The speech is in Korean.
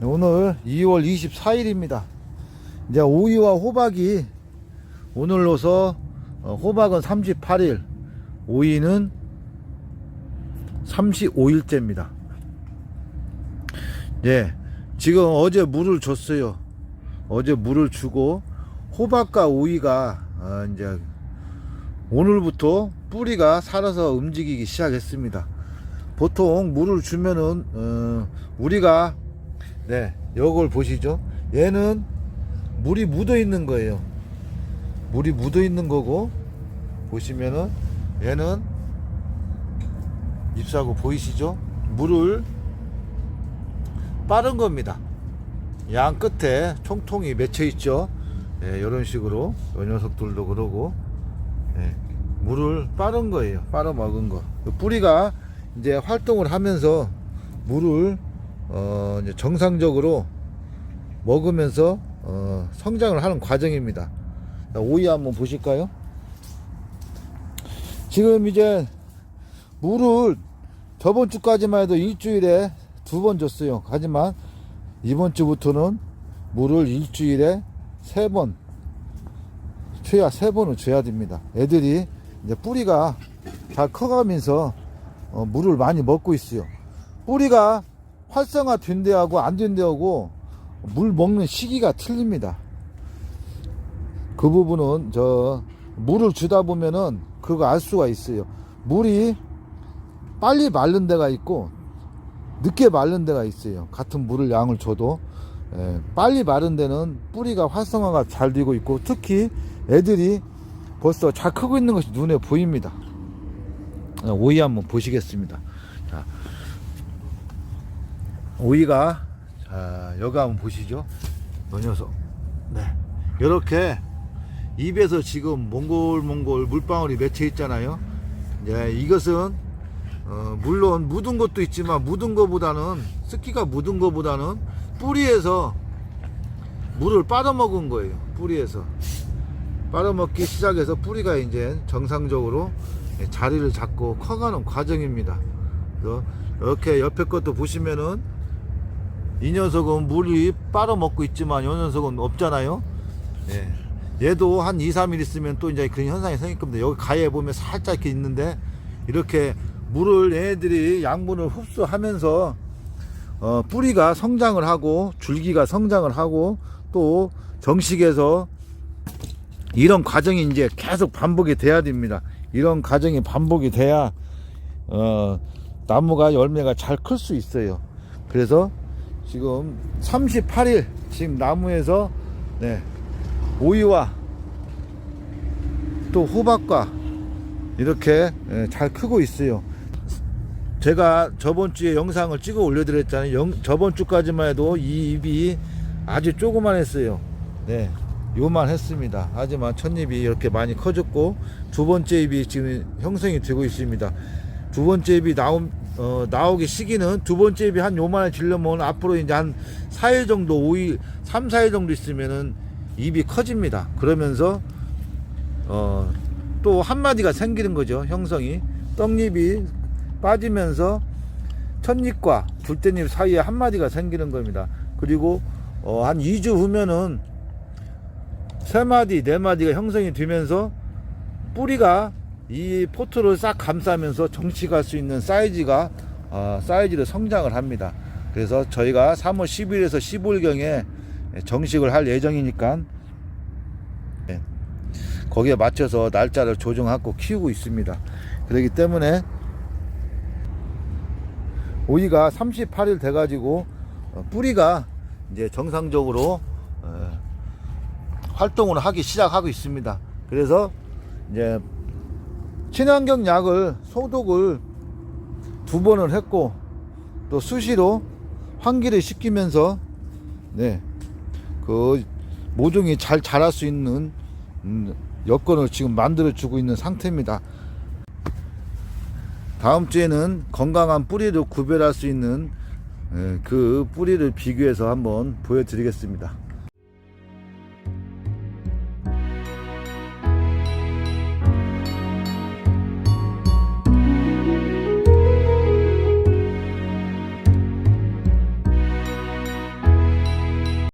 오늘 2월 24일입니다. 이제 오이와 호박이 오늘로서 어, 호박은 38일, 오이는 35일째입니다. 예, 지금 어제 물을 줬어요. 어제 물을 주고 호박과 오이가 어, 이제 오늘부터 뿌리가 살아서 움직이기 시작했습니다. 보통 물을 주면은 어, 우리가 네, 요걸 보시죠. 얘는 물이 묻어 있는 거예요. 물이 묻어 있는 거고 보시면은 얘는 잎사구 보이시죠? 물을 빠른 겁니다. 양 끝에 총통이 맺혀 있죠. 예, 이런 식으로 이 녀석들도 그러고 예, 물을 빠른 거예요. 빨아 먹은 거. 그 뿌리가 이제 활동을 하면서 물을 어, 정상적으로 먹으면서 어, 성장을 하는 과정입니다. 자, 오이 한번 보실까요? 지금 이제 물을 저번 주까지만 해도 일주일에 두 번 줬어요. 하지만 이번 주부터는 물을 일주일에 세 번, 최하 세 번은 줘야 됩니다. 애들이 이제 뿌리가 잘 커가면서 어, 물을 많이 먹고 있어요. 뿌리가 활성화 된 데하고 안 된 데하고 물 먹는 시기가 틀립니다. 그 부분은 저 물을 주다 보면은 그거 알 수가 있어요. 물이 빨리 마른 데가 있고 늦게 마른 데가 있어요. 같은 물을 양을 줘도 예, 빨리 마른 데는 뿌리가 활성화가 잘 되고 있고 특히 애들이 벌써 잘 크고 있는 것이 눈에 보입니다. 어, 오이 한번 보시겠습니다. 자, 오이가 자, 여기 한번 보시죠. 이 녀석. 네. 이렇게 입에서 지금 몽골몽골 물방울이 맺혀 있잖아요. 네, 이것은 어, 물론 묻은 것도 있지만 묻은 것보다는 습기가 묻은 것보다는 뿌리에서 물을 빨아먹은 거예요. 뿌리에서 빨아먹기 시작해서 뿌리가 이제 정상적으로 자리를 잡고 커가는 과정입니다. 그래서 이렇게 옆에 것도 보시면은 이 녀석은 물이 빨아먹고 있지만 이 녀석은 없잖아요. 예. 얘도 한 2, 3일 있으면 또 이제 그런 현상이 생길 겁니다. 여기 가에 보면 살짝 이렇게 있는데 이렇게 물을 얘네들이 양분을 흡수하면서 어, 뿌리가 성장을 하고 줄기가 성장을 하고 또 정식에서 이런 과정이 이제 계속 반복이 돼야 됩니다. 이런 과정이 반복이 돼야 어, 나무가 열매가 잘 클 수 있어요. 그래서 지금 38일 지금 나무에서 네, 오이와 또 호박과 이렇게 예, 잘 크고 있어요. 제가 저번 주에 영상을 찍어 올려드렸잖아요. 영- 저번 주까지만 해도 이 잎이 아주 조그만 했어요. 네, 요만 했습니다. 하지만 첫 잎이 이렇게 많이 커졌고 두 번째 잎이 지금 형성이 되고 있습니다. 두 번째 잎이 나오, 어, 나오기 시기는 두 번째 잎이 한 요만해 질려면 앞으로 이제 한 4일 정도, 5일, 3, 4일 정도 있으면은 잎이 커집니다. 그러면서 어, 또 한마디가 생기는 거죠. 형성이. 떡잎이 빠지면서 첫잎과 둘째 잎 사이에 한마디가 생기는 겁니다. 그리고 어, 한 2주 후면은 세 마디, 네 마디가 형성이 되면서 뿌리가 이 포트를 싹 감싸면서 정식할 수 있는 사이즈가 어, 사이즈로 성장을 합니다. 그래서 저희가 3월 10일에서 15일경에 정식을 할 예정이니까 예, 거기에 맞춰서 날짜를 조정하고 키우고 있습니다. 그렇기 때문에 오이가 38일 돼가지고 어, 뿌리가 이제 정상적으로 어, 활동을 하기 시작하고 있습니다. 그래서 이제 친환경 약을 소독을 두 번을 했고 또 수시로 환기를 시키면서 네 그 모종이 잘 자랄 수 있는 음, 여건을 지금 만들어 주고 있는 상태입니다. 다음 주에는 건강한 뿌리를 구별할 수 있는 에, 그 뿌리를 비교해서 한번 보여드리겠습니다.